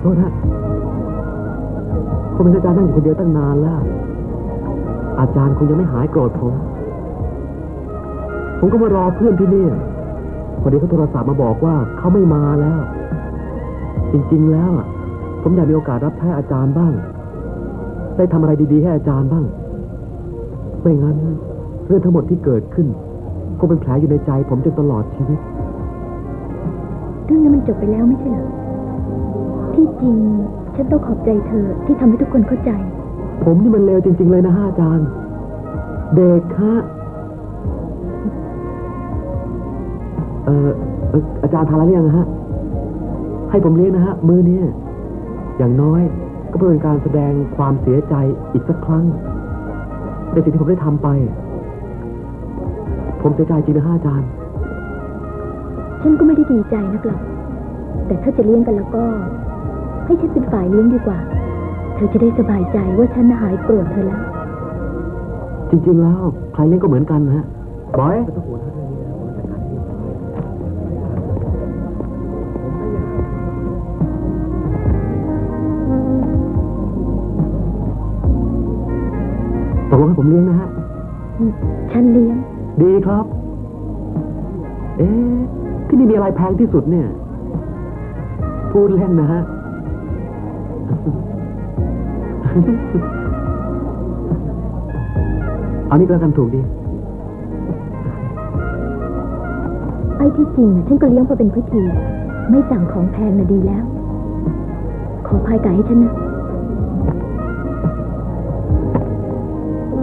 โทษฮะผมเป็นอาจารย์นั่งอยู่คนเดียวตั้งนานแล้ว อาจารย์คงยังไม่หายโกรธผม ผมก็มารอเพื่อนที่นี่พอดีเขาโทรศัพท์มาบอกว่าเขาไม่มาแล้ว จริง ๆ แล้วผมอยากมีโอกาสรับใช้อาจารย์บ้าง ได้ทำอะไรดีๆให้อาจารย์บ้าง ไม่งั้น เรื่องทั้งหมดที่เกิดขึ้นคงเป็นแผลอยู่ในใจผมจนตลอดชีวิต เรื่องนั้นมันจบไปแล้วไม่ใช่เหรอ ที่จริง ฉันต้องขอบใจเธอที่ทำให้ทุกคนเข้าใจ ผมนี่มันเลวจริง ๆ เลยนะฮะอาจารย์ เด็กฮะเออเอ่ออาจารย์ทานอะไรหรือยังฮะ ให้ผมเลี้ยงนะฮะ มือเนี้อย่างน้อยก็เพื่อเป็นการแสดงความเสียใจอีกสักครั้งในสิ่งที่ผมได้ทำไป ผมเสียใจจริงนะฮะอาจารย์ ฉันก็ไม่ได้ดีใจนักหรอกแต่ถ้าจะเลี้ยงกันแล้วก็ ให้ฉันเป็นฝ่ายเลี้ยงดีกว่า เธอจะได้สบายใจว่าฉันน่ะหายโกรธเธอแล้ว จริงๆ แล้ว ใครเลี้ยงก็เหมือนกันนะฮะบอยตกลงให้ผมเลี้ยงนะฮะ ฉันเลี้ยง ดีครับ เอ๊ะ ที่นี่มีอะไรแพงที่สุดเนี่ย พูดเล่นนะฮะ เอานี่ก็แล้วกันถูกดี ไอ้ที่จริงน่ะฉันก็เลี้ยงเพราะเป็นพิธี ไม่สั่งของแพงน่ะดีแล้ว ขอพายไก่ให้ฉันนะ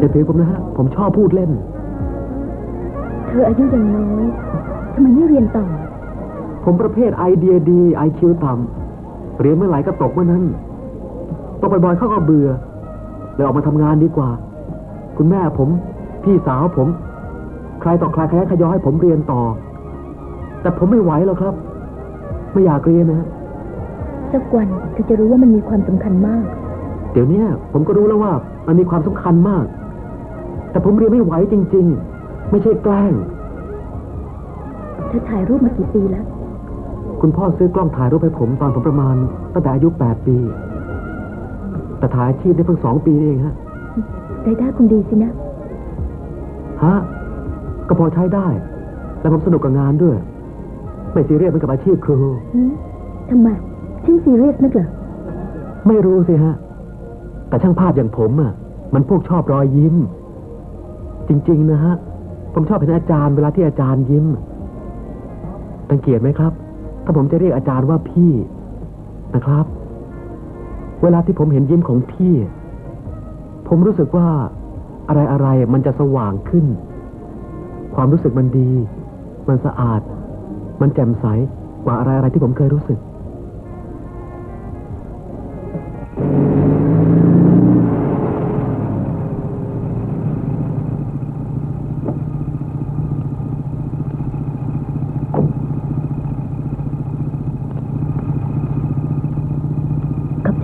จะถือผมนะฮะ ผมชอบพูดเล่น เธออายุยังน้อยทำไมไม่เรียนต่อ ผมประเภทไอเดียดี ไอคิวต่ำเรียนเมื่อไหร่ก็ตกเมื่อนั้น ตกบ่อยๆเขาก็เบื่อเลยออกมาทำงานดีกว่า คุณแม่ผม พี่สาวผม ใครต่อใครใครขยอให้ผมเรียนต่อ แต่ผมไม่ไหวหรอกครับ ไม่อยากเรียนนะฮะสักวันเธอจะรู้ว่ามันมีความสำคัญมาก เดี๋ยวเนี้ยผมก็รู้แล้วว่ามันมีความสำคัญมาก แต่ผมเรียนไม่ไหวจริง ๆ ไม่ใช่แกล้งเธอถ่ายรูปมากี่ปีแล้ว คุณพ่อซื้อกล้องถ่ายรูปให้ผมตอนผมประมาณตั้งแต่อายุแปดปี แต่ถ่ายอาชีพได้เพิ่งสองปีนี่เองฮะรายได้คงดีสินะ ฮะ ก็พอใช้ได้ และผมสนุกกับงานด้วย ไม่ซีเรียสเหมือนกับอาชีพครูหืมทำไมฉันซีเรียสนักเหรอ ไม่รู้สิฮะ แต่ช่างภาพอย่างผมอะ มันพวกชอบรอยยิ้ม จริง ๆ นะฮะ ผมชอบเห็นอาจารย์เวลาที่อาจารย์ยิ้มสังเกตไหมครับ ถ้าผมจะเรียกอาจารย์ว่าพี่นะครับ เวลาที่ผมเห็นยิ้มของพี่ ผมรู้สึกว่าอะไรอะไรๆมันจะสว่างขึ้น ความรู้สึกมันดี มันสะอาด มันแจ่มใสกว่าอะไรอะไรๆที่ผมเคยรู้สึก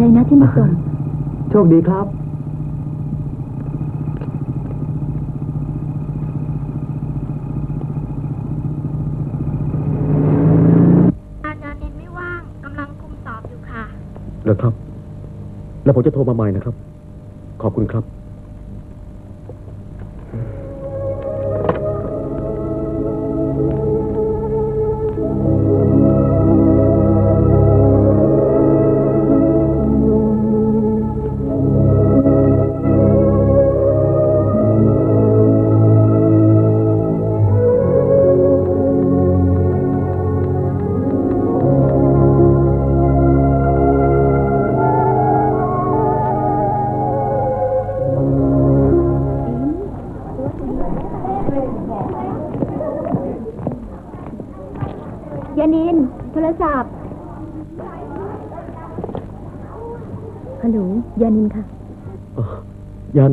ขอบใจนะที่มาส่ง โชคดีครับ อาจารย์นินไม่ว่างกำลังคุมสอบอยู่ค่ะแล้วครับ แล้วผมจะโทรมาใหม่นะครับ ขอบคุณครับ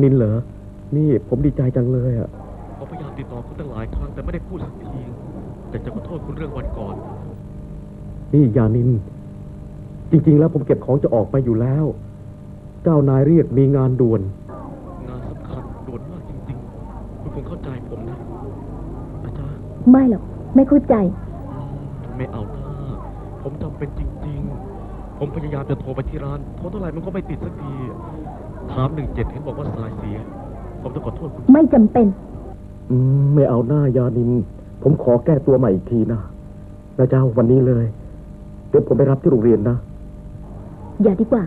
นินเหรอ นี่ผมดีใจจังเลยอะ ผมพยายามติดต่อคุณตั้งหลายครั้งแต่ไม่ได้พูดสักทีอยากจะขอโทษคุณเรื่องวันก่อน นี่ยานิน จริง ๆ แล้วผมเก็บของจะออกไปอยู่แล้ว เจ้านายเรียกมีงานด่วน งานสำคัญด่วนมากจริง ๆ คุณคงเข้าใจผมนะอาจารย์ไม่หรอก ไม่เข้าใจอืมไม่เอาหน้าผมจำเป็นจริง ๆ ผมพยายามจะโทรไปที่ร้านโทรเท่าไหร่มันก็ไม่ติดสักที ถามหนึ่งเจ็ดเห็นบอกว่าสายเสีย ผมต้องขอโทษคุณไม่จำเป็น อืมไม่เอาหน้ายานิน ผมขอแก้ตัวใหม่อีกทีนะนะเจ้าวันนี้เลย เดี๋ยวผมไปรับที่โรงเรียนนะ อย่าดีกว่า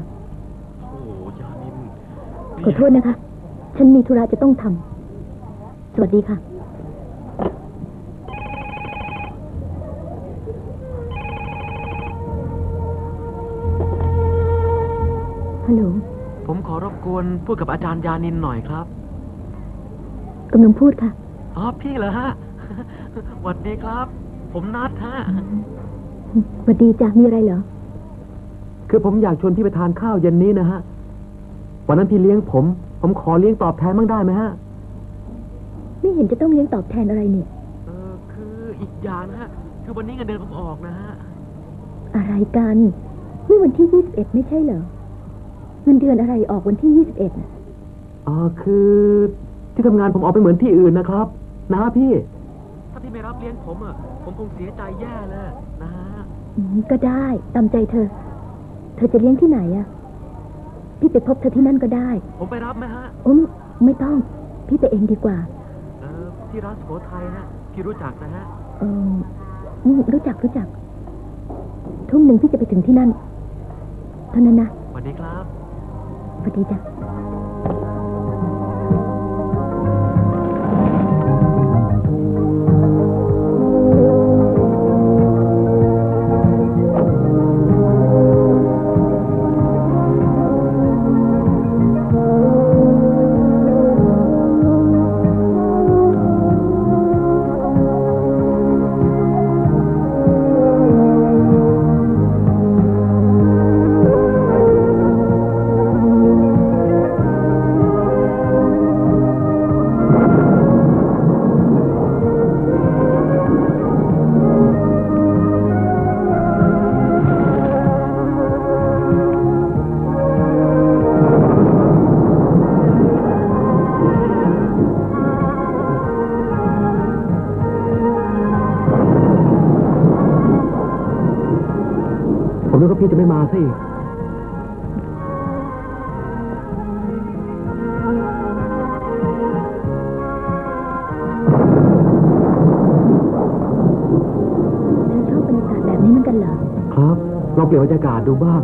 โอ้ยานินขอโทษนะคะ ฉันมีธุระจะต้องทำสวัสดีค่ะ ฮัลโหลผมขอรบ กวนพูดกับอาจารย์ยานินหน่อยครับกำลังพูดค่ะ อ๋อพี่เหรอฮะสวัสดีครับ ผมนัดฮะสวัสดีจ้ะมีอะไรเหรอ คือผมอยากชวนพี่ไปทานข้าวเย็นนี้นะฮะ วันนั้นพี่เลี้ยงผม ผมขอเลี้ยงตอบแทนบ้างได้ไหมฮะ ไม่เห็นจะต้องเลี้ยงตอบแทนอะไรเนี่ย เออคืออีกอย่างนะฮะ คือวันนี้เงินเดือนผมออกนะฮะ อะไรกัน นี่วันที่ยี่สิบเอ็ดไม่ใช่เหรอเงินเดือนอะไรออกวันที่ยี่สิบเอ็ดอ๋อคือที่ทำงานผมออกไปเหมือนที่อื่นนะครับ นะพี่ ถ้าพี่ไม่รับเลี้ยงผมอะ ผมคงเสียใจแย่เลยนะฮะก็ได้ ตามใจเธอ เธอจะเลี้ยงที่ไหนอะพี่ไปพบเธอที่นั่นก็ได้ผมไปรับไหมฮะโอ้มไม่ต้อง พี่ไปเองดีกว่า เออที่ร้านสุโขทัยนะพี่รู้จักนะฮะ เอออืมรู้จักรู้จัก ทุ่มหนึ่งพี่จะไปถึงที่นั่น เท่านั้นนะ สวัสดีครับ สวั พี่จะไม่มาซะอีกเธอชอบบรรยากาศแบบนี้เหมือนกันเหรอ ครับ ลองเปลี่ยนบรรยากาศดูบ้าง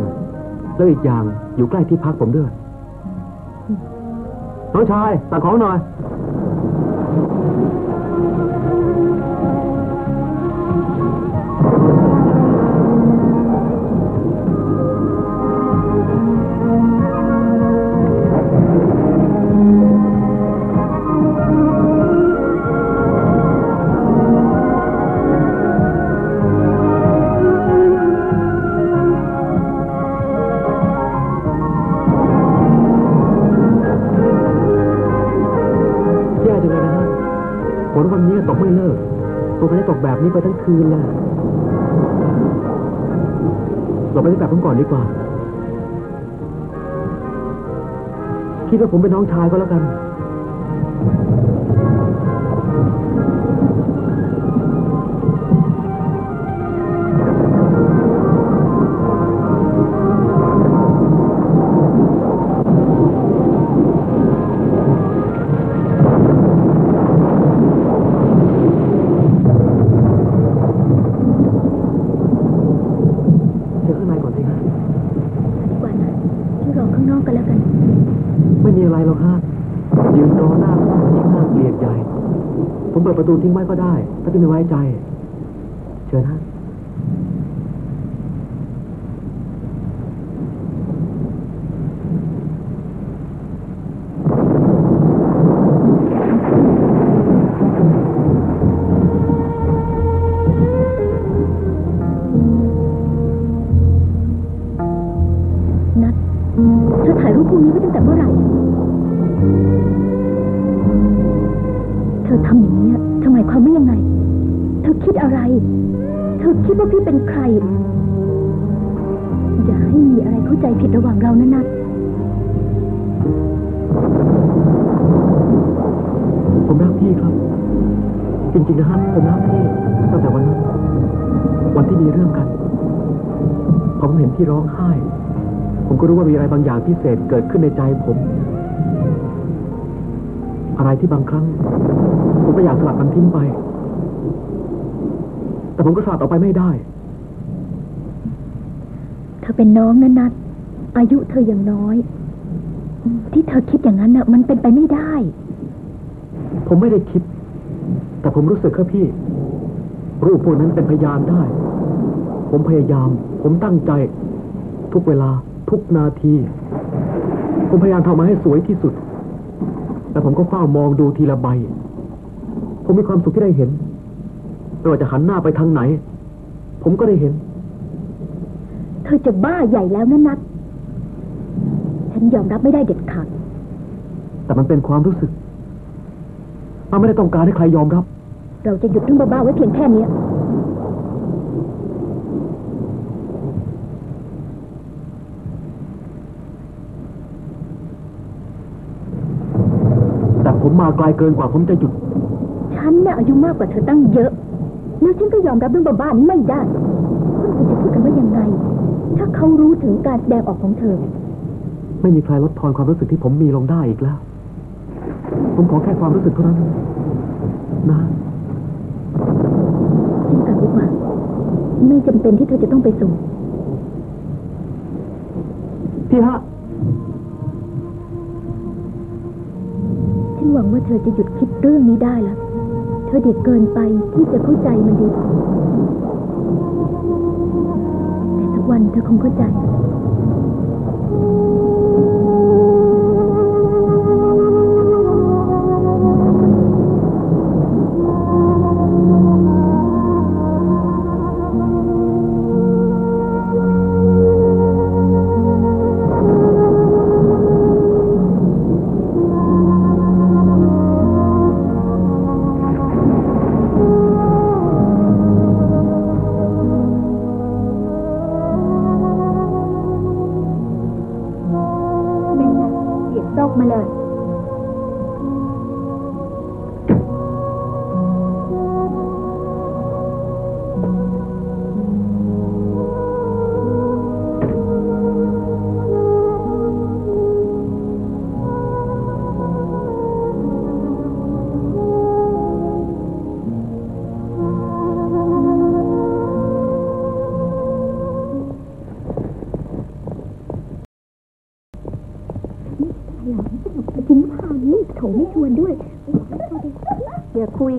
แล้วอีกอย่างอยู่ใกล้ที่พักผมด้วย น้องชายสั่งของหน่อยแย่ กแบบนี้ไปทั้งคืนเลยเราไปที่แบบผมก่อนดีกว่า คิดว่าผมเป็นน้องชายก็แล้วกัน ดประตูทิ้งไว้ก็ได้ ถ้าพี่ไม่ไว้ใจ เชิญฮะนัดเธอถ่ายรูปพวกนี้ไว้ตั้งแต่เมื่อไหร่ ผิดระหว่างเรานะนัดผมรักพี่ครับ จริงๆนะฮะผมรักพี่ตั้งแต่วันนั้น วันที่มีเรื่องกันพอผมเห็นที่ร้องไห้ ผมก็รู้ว่ามีอะไรบางอย่างพิเศษเกิดขึ้นในใจผม อะไรที่บางครั้ง ผมก็อยากสลัดมันทิ้งไป แต่ผมก็สลัดออกไปไม่ได้ เธอเป็นน้องนะนัด อายุเธอยังน้อยอืมที่เธอคิดอย่างนั้นน่ะ มันเป็นไปไม่ได้ ผมไม่ได้คิด แต่ผมรู้สึกครับพี่ รูปพวกนั้นเป็นพยานได้ ผมพยายาม ผมตั้งใจ ทุกเวลา ทุกนาที ผมพยายามทำมาให้สวยที่สุด แต่ผมก็เฝ้ามองดูทีละใบ ผมมีความสุขที่ได้เห็นไม่ว่าจะหันหน้าไปทางไหน ผมก็ได้เห็น เธอจะบ้าใหญ่แล้วนะนัดฉัน ยอมรับไม่ได้เด็ดขาด แต่มันเป็นความรู้สึกมันไม่ได้ต้องการให้ใครยอมรับ เราจะหยุดเรื่องบ้าๆไว้เพียงแค่เนี้ยแต่ผมมาไกลเกินกว่าผมจะหยุด ฉันน่ะอายุมากกว่าเธอตั้งเยอะ แล้วฉันก็ยอมรับเรื่องบ้าๆนี้ไม่ได้คนอื่นจะพูดกันว่ายังไง ถ้าเขารู้ถึงการแสดงออกของเธอ ไม่มีใครลดทอนความรู้สึกที่ผมมีลงได้อีกแล้ว ผมขอแค่ความรู้สึกเท่านั้น นะฉันกลับดีกว่า ไม่จำเป็นที่เธอจะต้องไปส่ง พี่ฮะ ฉันหวังว่าเธอจะหยุดคิดเรื่องนี้ได้แล้วเธอเด็กเกินไปที่จะเข้าใจมันดีแต่สักวันเธอคงเข้าใจ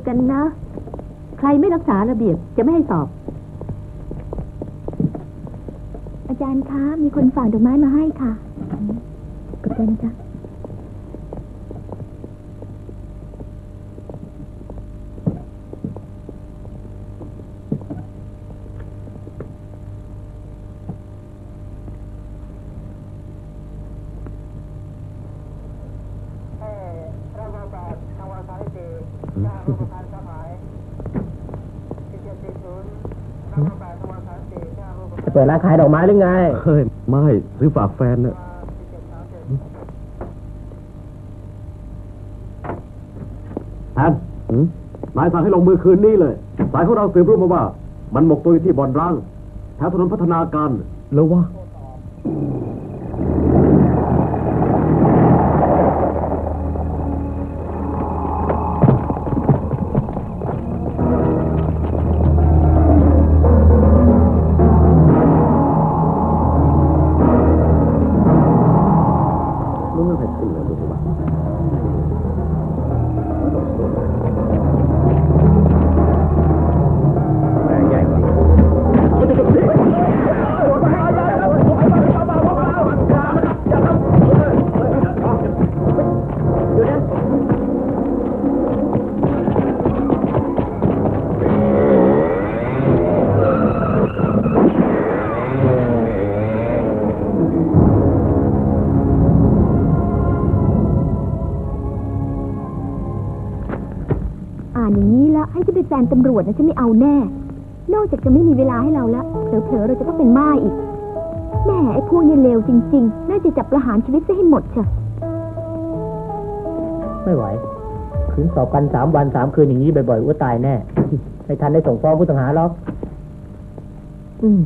กันนะ ใครไม่รักษาระเบียบจะไม่ให้สอบ อาจารย์คะ มีคนฝากดอกไม้มาให้ค่ะกับใจนะจ๊ะ จะเปิดร้านขายดอกไม้หรือไง เฮ้ย ไม่ซื้อฝากแฟนน่ะแอนนายสั่งให้ลงมือคืนนี้เลย สายของเราสืบรู้มาว่า มันหมกตัวอยู่ที่บ่อนร้างแถวถนนพัฒนาการแล้วว่า Thank you. ล้วให้ฉันเป็นแฟนตำรวจนะฉันไม่เอาแน่ นอกจากจะไม่มีเวลาให้เราแล้วเผลอๆเราจะต้องเป็นม่ายอีกแหม่ไอ้พวกนี้เลวจริง ๆ น่าจะจับประหารชีวิตซะให้หมดเชะไม่ไหวคืนสอบกันสามวันสามคืนอย่างนี้บ่อยๆว่าตายแน่ ไม่ทันได้ส่งฟ้องผู้ต้องหาหรอก อืม